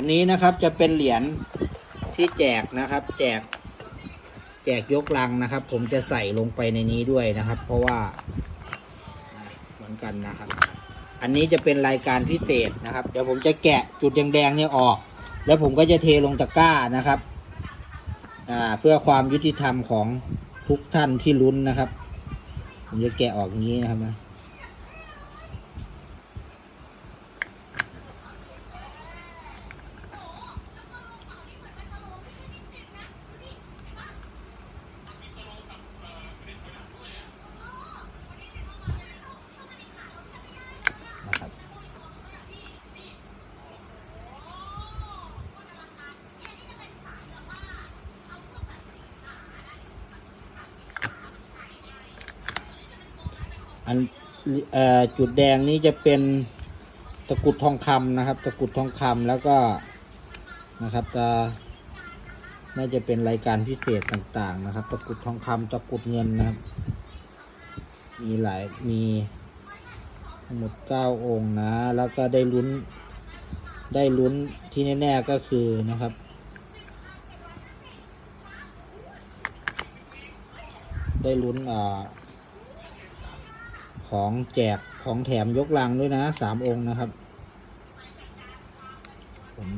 อันนี้นะครับจะเป็นเหรียญที่แจกนะครับ แจก แจกยกลังนะครับ ผมจะใส่ลงไปในนี้ด้วยนะครับ เพราะว่าเหมือนกันนะครับ อันนี้จะเป็นรายการพิเศษนะครับ เดี๋ยวผมจะแกะจุดแดงๆเนี่ยออก แล้วผมก็จะเทลงตะกร้านะครับเพื่อความยุติธรรมของทุกท่านที่ลุ้นนะครับ ผมจะแกะออกอย่างนี้นะครับนะ อันออจุดแดงนี้จะเป็นตะกุดทองคำนะครับ ตะกุดทองคำแล้วก็นะครับจะน่าจะเป็นรายการพิเศษต่างๆนะครับ ตะกุดทองคำตะกุดเงินนะครับ มีหลายมีทั้งหมดเก้าองค์นะ แล้วก็ได้ลุ้นได้ลุ้นที่แน่ๆก็คือนะครับได้ลุ้นอ่า ของแจกของแถมยกลังด้วยนะสามองค์นะครับผม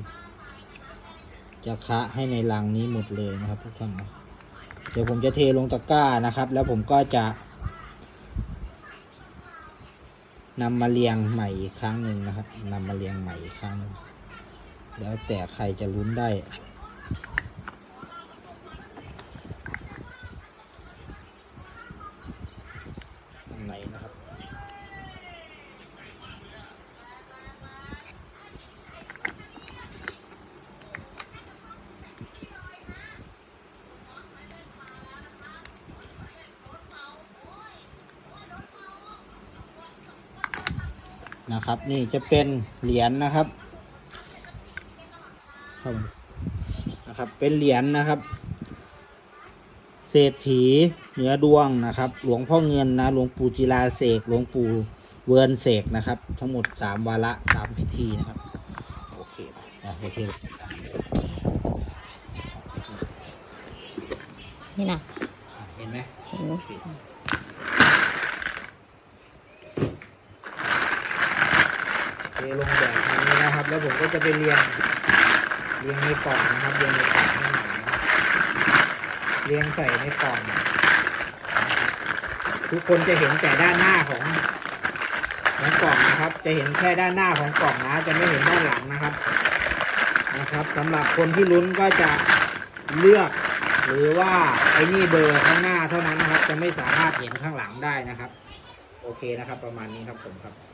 จะคะให้ในลังนี้หมดเลยนะครับทุกท่านนะเดี๋ยวผมจะเทลงตะกร้านะครับ แล้วผมก็จะนำมาเรียงใหม่อีกครั้งหนึ่งนะครับนำมาเรียงใหม่อีกครั้งหนึ่งแล้วแต่ใครจะลุ้นได้ ตรง ไหนนะครับนะครับนี่จะเป็นเหรียญนะครับครับนะครับเป็นเหรียญนะครับ เศรษฐีเหนือดวงนะครับ หลวงพ่อเงินนะ หลวงปู่จิลาเสก หลวงปู่เวิร์นเสกนะครับ ทั้งหมดสามวาระสามพิธีนะครับ โอเคนะโอเคนี่นะอะเห็นไหมเห็นเทลงแบบนี้นะครับ แล้วผมก็จะไปเรียงเรียงในกล่องนะครับเรียงในกล่องให้หน่อยนะครับ เรียงใส่ในกล่องทุกคนจะเห็นแต่ด้านหน้าของของกล่องนะครับ จะเห็นแค่ด้านหน้าของกล่องนะ จะไม่เห็นด้านหลังนะครับ นะครับสำหรับคนที่ลุ้นก็จะเลือก หรือว่าไอ้นี่เบอร์ข้างหน้าเท่านั้นนะครับ จะไม่สามารถเห็นข้างหลังได้นะครับ โอเคนะครับ ประมาณนี้ครับผมครับ